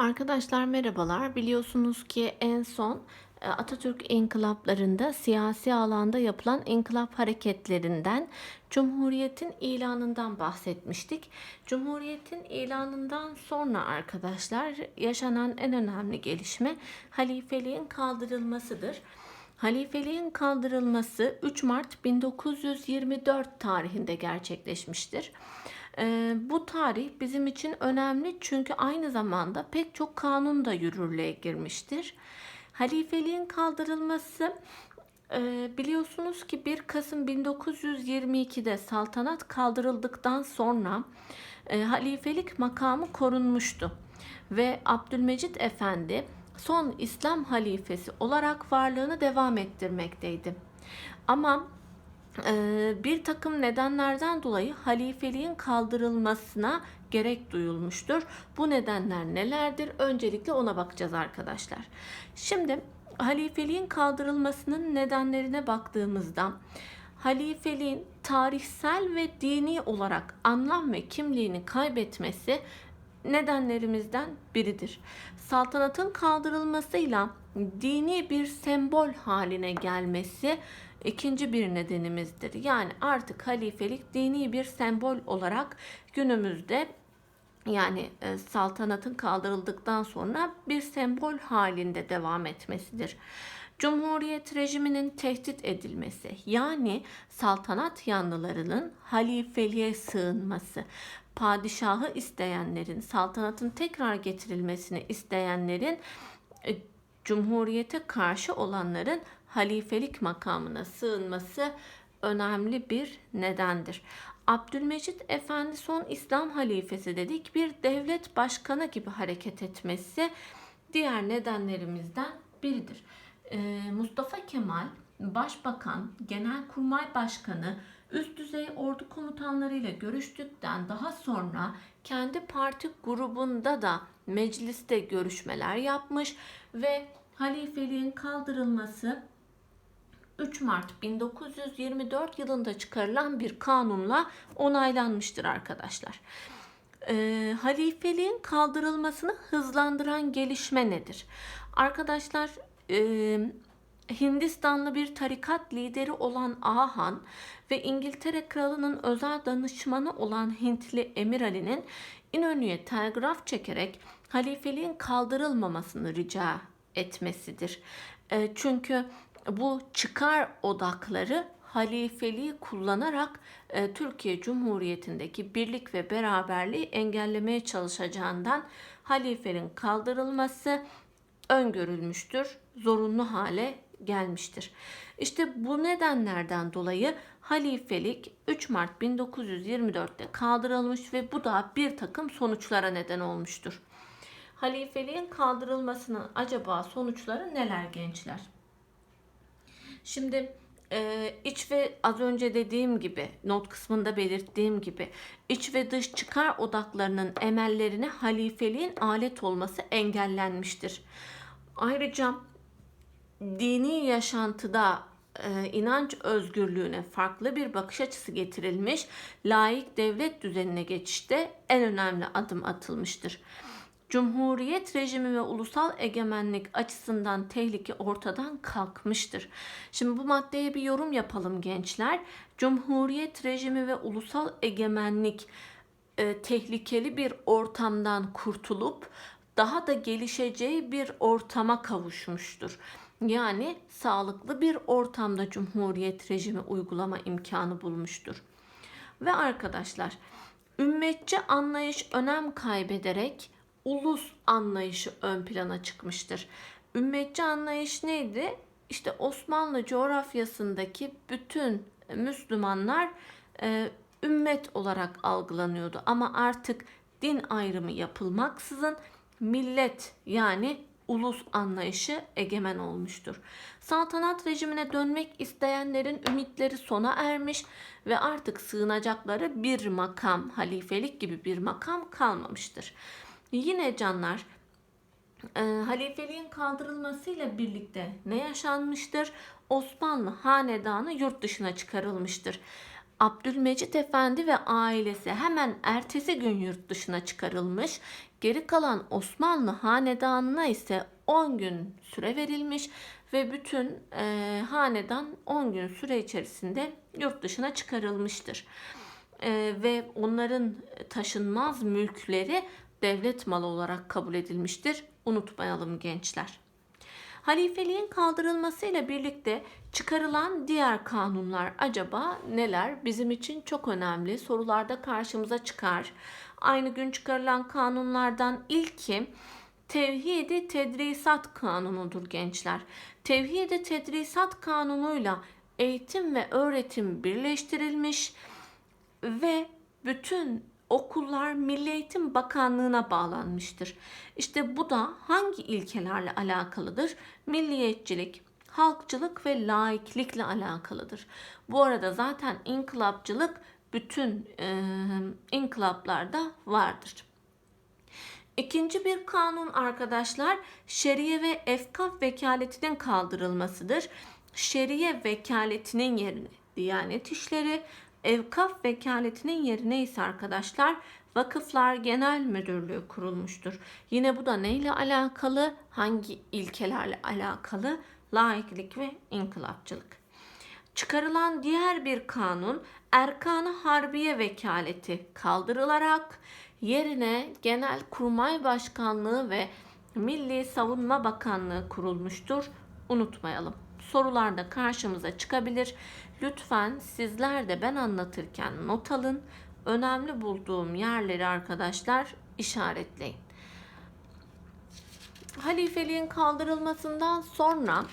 Arkadaşlar merhabalar. Biliyorsunuz ki en son e, Atatürk inkılaplarında siyasi alanda yapılan inkılap hareketlerinden Cumhuriyet'in ilanından bahsetmiştik. Cumhuriyet'in ilanından sonra arkadaşlar yaşanan en önemli gelişme halifeliğin kaldırılmasıdır. Halifeliğin kaldırılması 3 Mart 1924 tarihinde gerçekleşmiştir. Bu tarih bizim için önemli çünkü aynı zamanda pek çok kanun da yürürlüğe girmiştir. Halifeliğin kaldırılması biliyorsunuz ki 1 Kasım 1922'de saltanat kaldırıldıktan sonra halifelik makamı korunmuştu ve Abdülmecit Efendi son İslam halifesi olarak varlığını devam ettirmekteydi. Ama bir takım nedenlerden dolayı halifeliğin kaldırılmasına gerek duyulmuştur. Bu nedenler nelerdir? Öncelikle ona bakacağız arkadaşlar. Şimdi halifeliğin kaldırılmasının nedenlerine baktığımızda halifeliğin tarihsel ve dini olarak anlam ve kimliğini kaybetmesi nedenlerimizden biridir. Saltanatın kaldırılmasıyla dini bir sembol haline gelmesi ikinci bir nedenimizdir. Yani artık halifelik dini bir sembol olarak günümüzde yani e, saltanatın kaldırıldıktan sonra bir sembol halinde devam etmesidir. Cumhuriyet rejiminin tehdit edilmesi yani saltanat yanlılarının halifeliğe sığınması, padişahı isteyenlerin, saltanatın tekrar getirilmesini isteyenlerin e, Cumhuriyete karşı olanların halifelik makamına sığınması önemli bir nedendir. Abdülmecit Efendi son İslam halifesi dedik bir devlet başkanı gibi hareket etmesi diğer nedenlerimizden biridir. Ee, Mustafa Kemal Başbakan, Genelkurmay Başkanı, üst düzey ordu komutanlarıyla görüştükten daha sonra kendi parti grubunda da mecliste görüşmeler yapmış ve halifeliğin kaldırılması 3 Mart 1924 yılında çıkarılan bir kanunla onaylanmıştır arkadaşlar. E, halifeliğin kaldırılmasını hızlandıran gelişme nedir? Arkadaşlar e, Hindistanlı bir tarikat lideri olan Ahan ve İngiltere kralının özel danışmanı olan Hintli Emir Ali'nin İnönü'ye telgraf çekerek halifeliğin kaldırılmamasını rica etmesidir. E, çünkü bu çıkar odakları halifeliği kullanarak e, Türkiye Cumhuriyeti'ndeki birlik ve beraberliği engellemeye çalışacağından halifenin kaldırılması öngörülmüştür, zorunlu hale gelmiştir. İşte bu nedenlerden dolayı halifelik 3 Mart 1924'te kaldırılmış ve bu da bir takım sonuçlara neden olmuştur. Halifeliğin kaldırılmasının acaba sonuçları neler gençler? Şimdi e, iç ve az önce dediğim gibi not kısmında belirttiğim gibi iç ve dış çıkar odaklarının emellerine halifeliğin alet olması engellenmiştir. Ayrıca dini yaşantıda e, inanç özgürlüğüne farklı bir bakış açısı getirilmiş, laik devlet düzenine geçişte en önemli adım atılmıştır. Cumhuriyet rejimi ve ulusal egemenlik açısından tehlike ortadan kalkmıştır. Şimdi bu maddeye bir yorum yapalım gençler. Cumhuriyet rejimi ve ulusal egemenlik e, tehlikeli bir ortamdan kurtulup daha da gelişeceği bir ortama kavuşmuştur. Yani sağlıklı bir ortamda cumhuriyet rejimi uygulama imkanı bulmuştur. Ve arkadaşlar, ümmetçi anlayış önem kaybederek ulus anlayışı ön plana çıkmıştır. Ümmetçi anlayış neydi? İşte Osmanlı coğrafyasındaki bütün Müslümanlar e, ümmet olarak algılanıyordu. Ama artık din ayrımı yapılmaksızın millet yani ulus anlayışı egemen olmuştur. Saltanat rejimine dönmek isteyenlerin ümitleri sona ermiş ve artık sığınacakları bir makam, halifelik gibi bir makam kalmamıştır. Yine canlar e, halifeliğin kaldırılmasıyla birlikte ne yaşanmıştır? Osmanlı hanedanı yurt dışına çıkarılmıştır. Abdülmecit Efendi ve ailesi hemen ertesi gün yurt dışına çıkarılmış. Geri kalan Osmanlı hanedanına ise 10 gün süre verilmiş ve bütün e, hanedan 10 gün süre içerisinde yurt dışına çıkarılmıştır. E, ve onların taşınmaz mülkleri devlet malı olarak kabul edilmiştir. Unutmayalım gençler. Halifeliğin kaldırılmasıyla birlikte çıkarılan diğer kanunlar acaba neler? Bizim için çok önemli. Sorularda karşımıza çıkar. Aynı gün çıkarılan kanunlardan ilki Tevhidi Tedrisat Kanunu'dur gençler. Tevhidi Tedrisat Kanunu'yla eğitim ve öğretim birleştirilmiş ve bütün okullar Milli Eğitim Bakanlığı'na bağlanmıştır. İşte bu da hangi ilkelerle alakalıdır? Milliyetçilik, halkçılık ve laiklikle alakalıdır. Bu arada zaten inkılapçılık bütün e, inkılaplarda vardır. İkinci bir kanun arkadaşlar şeriye ve efkaf vekaletinin kaldırılmasıdır. Şeriye vekaletinin yerine Diyanet İşleri, evkaf vekaletinin yerine ise arkadaşlar Vakıflar Genel Müdürlüğü kurulmuştur. Yine bu da neyle alakalı? Hangi ilkelerle alakalı? Laiklik ve inkılapçılık. Çıkarılan diğer bir kanun Erkan-ı Harbiye Vekaleti kaldırılarak yerine Genel Kurmay Başkanlığı ve Milli Savunma Bakanlığı kurulmuştur. Unutmayalım. Sorularda karşımıza çıkabilir. Lütfen sizler de ben anlatırken not alın. Önemli bulduğum yerleri arkadaşlar işaretleyin. Halifeliğin kaldırılmasından sonra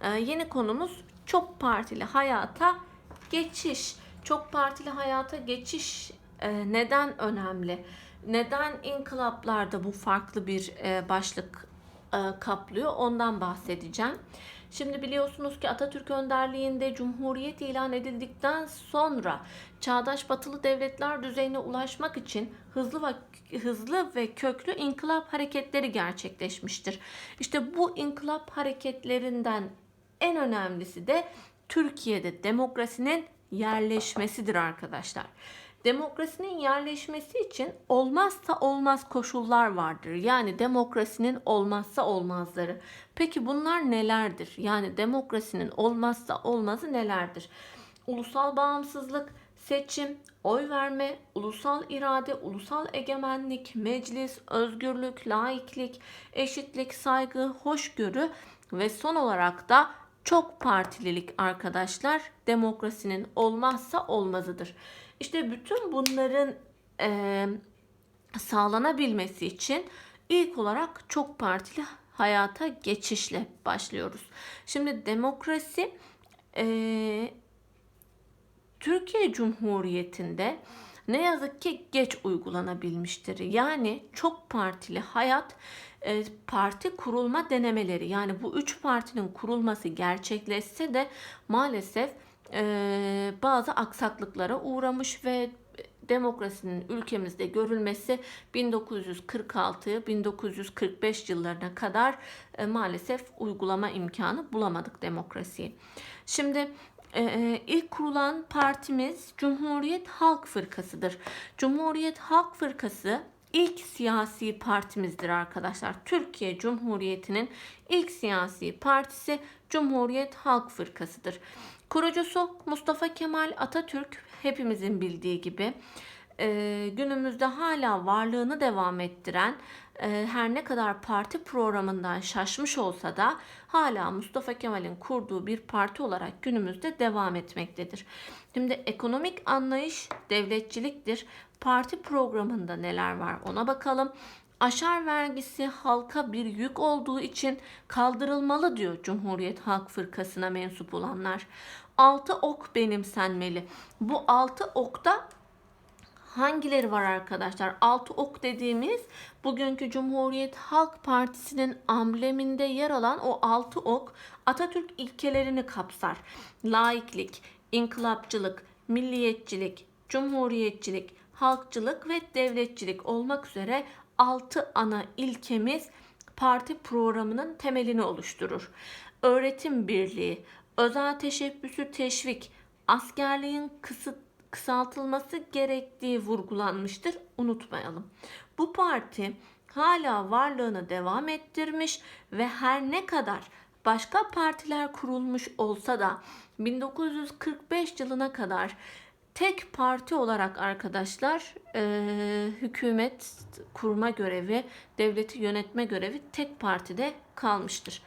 e, yeni konumuz çok partili hayata geçiş. Çok partili hayata geçiş e, neden önemli? Neden inkılaplarda bu farklı bir e, başlık kaplıyor? Ondan bahsedeceğim. Şimdi biliyorsunuz ki Atatürk önderliğinde Cumhuriyet ilan edildikten sonra çağdaş batılı devletler düzeyine ulaşmak için hızlı ve hızlı ve köklü inkılap hareketleri gerçekleşmiştir. İşte bu inkılap hareketlerinden en önemlisi de Türkiye'de demokrasinin yerleşmesidir arkadaşlar. Demokrasinin yerleşmesi için olmazsa olmaz koşullar vardır. Yani demokrasinin olmazsa olmazları. Peki bunlar nelerdir? Yani demokrasinin olmazsa olmazı nelerdir? Ulusal bağımsızlık, seçim, oy verme, ulusal irade, ulusal egemenlik, meclis, özgürlük, laiklik, eşitlik, saygı, hoşgörü ve son olarak da çok partililik arkadaşlar demokrasinin olmazsa olmazıdır. İşte bütün bunların e, sağlanabilmesi için ilk olarak çok partili hayata geçişle başlıyoruz. Şimdi demokrasi e, Türkiye Cumhuriyeti'nde ne yazık ki geç uygulanabilmiştir. Yani çok partili hayat e, parti kurulma denemeleri yani bu üç partinin kurulması gerçekleşse de maalesef e, bazı aksaklıklara uğramış ve demokrasinin ülkemizde görülmesi 1946-1945 yıllarına kadar e, maalesef uygulama imkanı bulamadık demokrasiyi. Şimdi e, ilk kurulan partimiz Cumhuriyet Halk Fırkası'dır. Cumhuriyet Halk Fırkası ilk siyasi partimizdir arkadaşlar. Türkiye Cumhuriyeti'nin ilk siyasi partisi Cumhuriyet Halk Fırkası'dır. Kurucusu Mustafa Kemal Atatürk hepimizin bildiği gibi e, günümüzde hala varlığını devam ettiren her ne kadar parti programından şaşmış olsa da hala Mustafa Kemal'in kurduğu bir parti olarak günümüzde devam etmektedir. Şimdi ekonomik anlayış devletçiliktir. Parti programında neler var ona bakalım. Aşar vergisi halka bir yük olduğu için kaldırılmalı diyor Cumhuriyet Halk Fırkası'na mensup olanlar. Altı ok benimsenmeli. Bu altı okta hangileri var arkadaşlar? Altı ok dediğimiz bugünkü Cumhuriyet Halk Partisi'nin ambleminde yer alan o altı ok Atatürk ilkelerini kapsar. Laiklik, inkılapçılık, milliyetçilik, cumhuriyetçilik, halkçılık ve devletçilik olmak üzere 6 ana ilkemiz parti programının temelini oluşturur. Öğretim birliği, özel teşebbüsü teşvik, askerliğin kısıt, kısaltılması gerektiği vurgulanmıştır. Unutmayalım. Bu parti hala varlığını devam ettirmiş ve her ne kadar başka partiler kurulmuş olsa da 1945 yılına kadar tek parti olarak arkadaşlar e, hükümet kurma görevi, devleti yönetme görevi tek partide kalmıştır.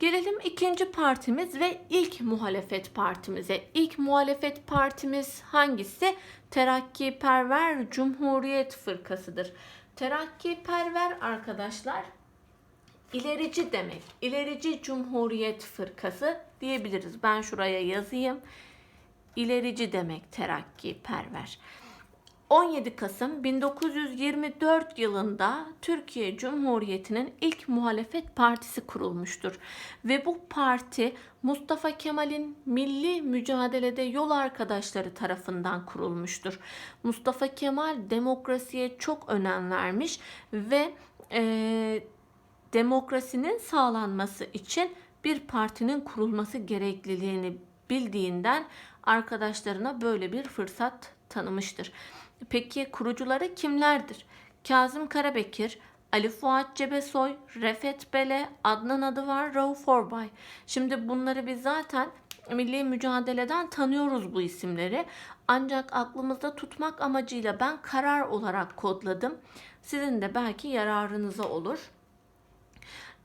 Gelelim ikinci partimiz ve ilk muhalefet partimize. İlk muhalefet partimiz hangisi? Terakkiperver Cumhuriyet Fırkası'dır. Terakkiperver arkadaşlar ilerici demek. İlerici Cumhuriyet Fırkası diyebiliriz. Ben şuraya yazayım. İlerici demek terakkiperver. 17 Kasım 1924 yılında Türkiye Cumhuriyeti'nin ilk muhalefet partisi kurulmuştur. Ve bu parti Mustafa Kemal'in milli mücadelede yol arkadaşları tarafından kurulmuştur. Mustafa Kemal demokrasiye çok önem vermiş ve e, demokrasinin sağlanması için bir partinin kurulması gerekliliğini bildiğinden arkadaşlarına böyle bir fırsat tanımıştır. Peki kurucuları kimlerdir? Kazım Karabekir, Ali Fuat Cebesoy, Refet Bele, Adnan Adıvar, Rauf Orbay. Şimdi bunları biz zaten milli mücadeleden tanıyoruz bu isimleri. Ancak aklımızda tutmak amacıyla ben karar olarak kodladım. Sizin de belki yararınıza olur.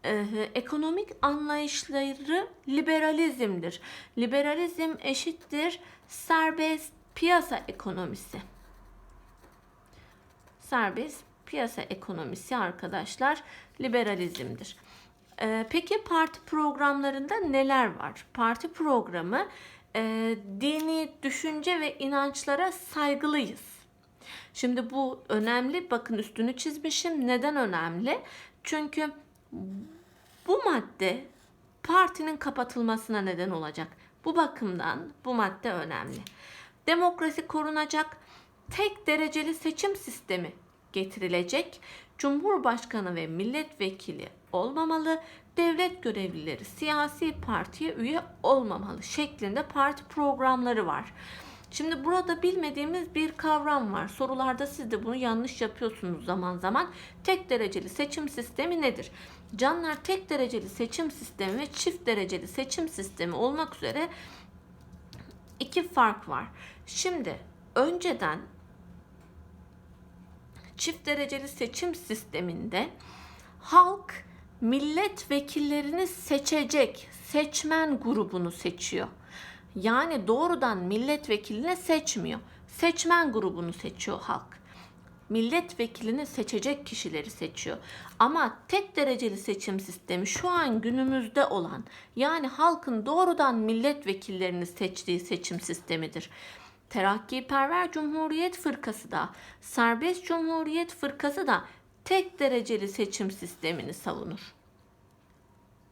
Ee, ekonomik anlayışları liberalizmdir. Liberalizm eşittir serbest piyasa ekonomisi serbest piyasa ekonomisi arkadaşlar liberalizmdir. Ee, peki parti programlarında neler var? Parti programı e, dini düşünce ve inançlara saygılıyız. Şimdi bu önemli. Bakın üstünü çizmişim. Neden önemli? Çünkü bu madde partinin kapatılmasına neden olacak. Bu bakımdan bu madde önemli. Demokrasi korunacak tek dereceli seçim sistemi getirilecek. Cumhurbaşkanı ve milletvekili olmamalı. Devlet görevlileri siyasi partiye üye olmamalı şeklinde parti programları var. Şimdi burada bilmediğimiz bir kavram var. Sorularda siz de bunu yanlış yapıyorsunuz zaman zaman. Tek dereceli seçim sistemi nedir? Canlar tek dereceli seçim sistemi ve çift dereceli seçim sistemi olmak üzere iki fark var. Şimdi önceden çift dereceli seçim sisteminde halk milletvekillerini seçecek seçmen grubunu seçiyor. Yani doğrudan milletvekilini seçmiyor. Seçmen grubunu seçiyor halk. Milletvekilini seçecek kişileri seçiyor. Ama tek dereceli seçim sistemi şu an günümüzde olan yani halkın doğrudan milletvekillerini seçtiği seçim sistemidir. Terakkiperver Cumhuriyet Fırkası da, Serbest Cumhuriyet Fırkası da tek dereceli seçim sistemini savunur.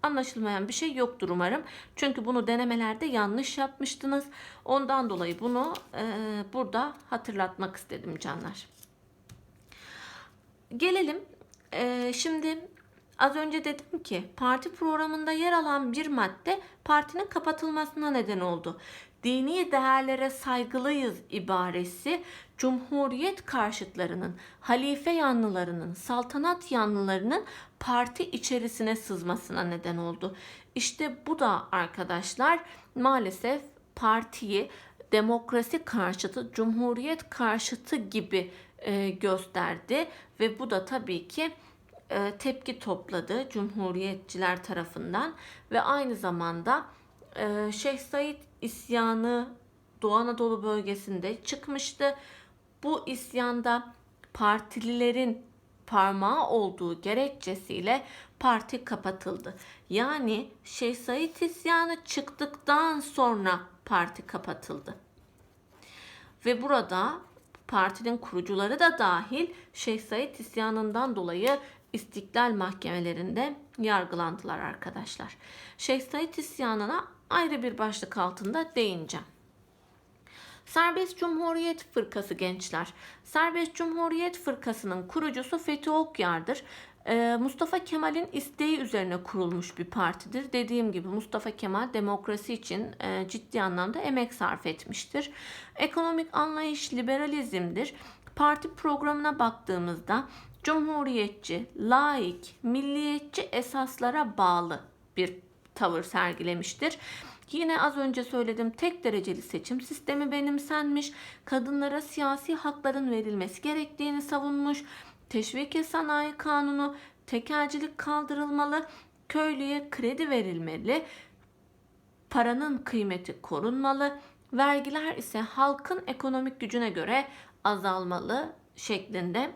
Anlaşılmayan bir şey yoktur umarım. Çünkü bunu denemelerde yanlış yapmıştınız. Ondan dolayı bunu e, burada hatırlatmak istedim canlar. Gelelim e, şimdi az önce dedim ki parti programında yer alan bir madde partinin kapatılmasına neden oldu dini değerlere saygılıyız ibaresi Cumhuriyet karşıtlarının, halife yanlılarının, saltanat yanlılarının parti içerisine sızmasına neden oldu. İşte bu da arkadaşlar maalesef partiyi demokrasi karşıtı, cumhuriyet karşıtı gibi e, gösterdi ve bu da tabii ki e, tepki topladı cumhuriyetçiler tarafından ve aynı zamanda e, Şeyh Said isyanı Doğu Anadolu bölgesinde çıkmıştı. Bu isyanda partililerin parmağı olduğu gerekçesiyle parti kapatıldı. Yani Şeyh Said isyanı çıktıktan sonra parti kapatıldı. Ve burada partinin kurucuları da dahil Şeyh Said isyanından dolayı istiklal mahkemelerinde yargılandılar arkadaşlar. Şeyh Said isyanına ayrı bir başlık altında değineceğim. Serbest Cumhuriyet Fırkası gençler. Serbest Cumhuriyet Fırkası'nın kurucusu Fethi Okyar'dır. Ee, Mustafa Kemal'in isteği üzerine kurulmuş bir partidir. Dediğim gibi Mustafa Kemal demokrasi için e, ciddi anlamda emek sarf etmiştir. Ekonomik anlayış liberalizmdir. Parti programına baktığımızda cumhuriyetçi, laik, milliyetçi esaslara bağlı bir tavır sergilemiştir. Yine az önce söyledim tek dereceli seçim sistemi benimsenmiş, kadınlara siyasi hakların verilmesi gerektiğini savunmuş, teşvike sanayi kanunu, tekelcilik kaldırılmalı, köylüye kredi verilmeli, paranın kıymeti korunmalı, vergiler ise halkın ekonomik gücüne göre azalmalı şeklinde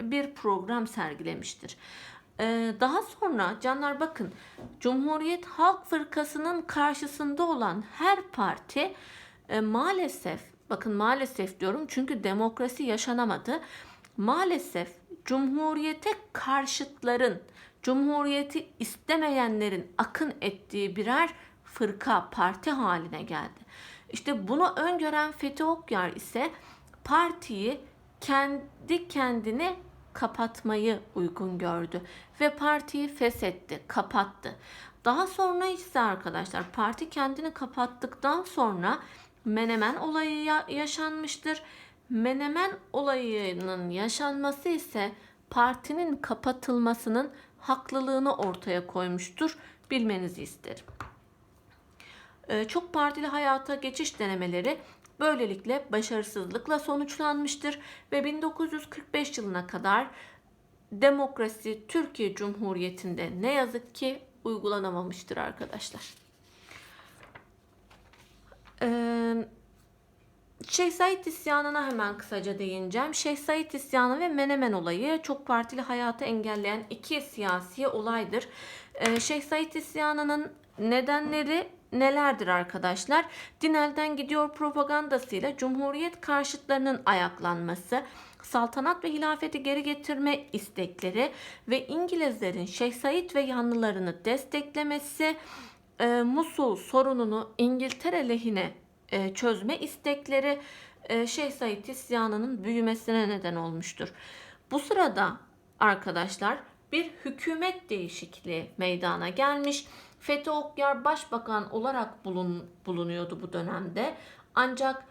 bir program sergilemiştir. Ee, daha sonra canlar bakın Cumhuriyet Halk Fırkası'nın karşısında olan her parti e, maalesef bakın maalesef diyorum çünkü demokrasi yaşanamadı. Maalesef Cumhuriyete karşıtların, Cumhuriyeti istemeyenlerin akın ettiği birer fırka, parti haline geldi. İşte bunu öngören Fethi Okyar ise partiyi kendi kendine kapatmayı uygun gördü ve partiyi feshetti, kapattı. Daha sonra ise arkadaşlar parti kendini kapattıktan sonra Menemen olayı ya- yaşanmıştır. Menemen olayının yaşanması ise partinin kapatılmasının haklılığını ortaya koymuştur. Bilmenizi isterim. Ee, Çok partili hayata geçiş denemeleri böylelikle başarısızlıkla sonuçlanmıştır ve 1945 yılına kadar demokrasi Türkiye Cumhuriyeti'nde ne yazık ki uygulanamamıştır arkadaşlar. Ee, Şeyh Said isyanına hemen kısaca değineceğim. Şeyh Said isyanı ve Menemen olayı çok partili hayatı engelleyen iki siyasi olaydır. Ee, Şeyh Said isyanının nedenleri nelerdir arkadaşlar? Dinelden gidiyor propagandasıyla Cumhuriyet karşıtlarının ayaklanması, saltanat ve hilafeti geri getirme istekleri ve İngilizlerin Şeyh Said ve yanlılarını desteklemesi, e, Musul sorununu İngiltere lehine e, çözme istekleri e, Şeyh Said isyanının büyümesine neden olmuştur. Bu sırada arkadaşlar bir hükümet değişikliği meydana gelmiş. Fethi Okyar başbakan olarak bulun, bulunuyordu bu dönemde. Ancak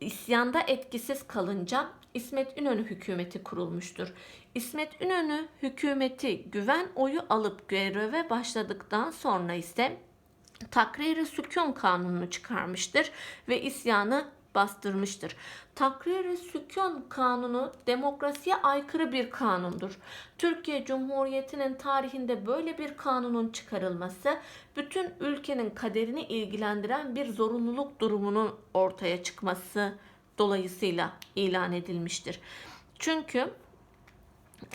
isyanda etkisiz kalınca İsmet İnönü hükümeti kurulmuştur. İsmet İnönü hükümeti güven oyu alıp göreve başladıktan sonra ise Takrir-i Sükun kanununu çıkarmıştır ve isyanı bastırmıştır. Takrir-i Sükun kanunu demokrasiye aykırı bir kanundur. Türkiye Cumhuriyeti'nin tarihinde böyle bir kanunun çıkarılması bütün ülkenin kaderini ilgilendiren bir zorunluluk durumunun ortaya çıkması dolayısıyla ilan edilmiştir. Çünkü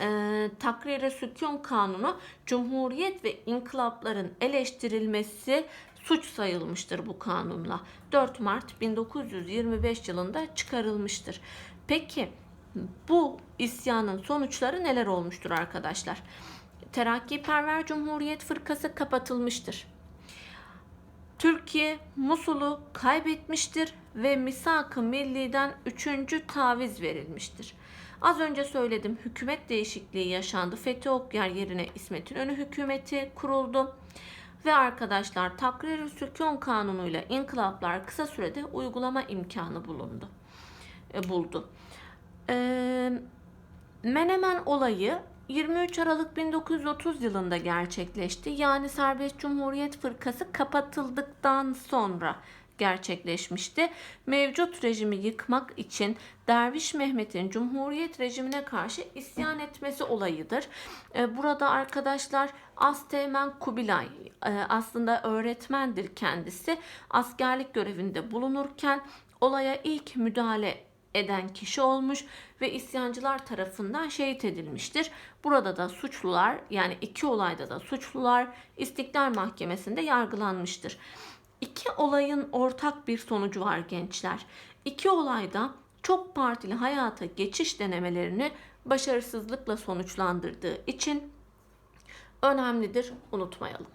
e, Takrir-i Sükun Kanunu Cumhuriyet ve inkılapların eleştirilmesi suç sayılmıştır bu kanunla. 4 Mart 1925 yılında çıkarılmıştır. Peki bu isyanın sonuçları neler olmuştur arkadaşlar? Terakkiperver Cumhuriyet Fırkası kapatılmıştır. Türkiye Musul'u kaybetmiştir ve Misak-ı Milli'den üçüncü taviz verilmiştir. Az önce söyledim hükümet değişikliği yaşandı. Fethi Okyar yerine İsmet İnönü hükümeti kuruldu. Ve arkadaşlar Takrir-i Sükun kanunuyla inkılaplar kısa sürede uygulama imkanı bulundu. E, buldu. E, Menemen olayı 23 Aralık 1930 yılında gerçekleşti. Yani Serbest Cumhuriyet Fırkası kapatıldıktan sonra gerçekleşmişti. Mevcut rejimi yıkmak için Derviş Mehmet'in Cumhuriyet rejimine karşı isyan etmesi olayıdır. Ee, Burada arkadaşlar Asteğmen Kubilay e, aslında öğretmendir kendisi. Askerlik görevinde bulunurken olaya ilk müdahale eden kişi olmuş ve isyancılar tarafından şehit edilmiştir. Burada da suçlular yani iki olayda da suçlular İstiklal Mahkemesi'nde yargılanmıştır. İki olayın ortak bir sonucu var gençler. İki olayda çok partili hayata geçiş denemelerini başarısızlıkla sonuçlandırdığı için önemlidir, unutmayalım.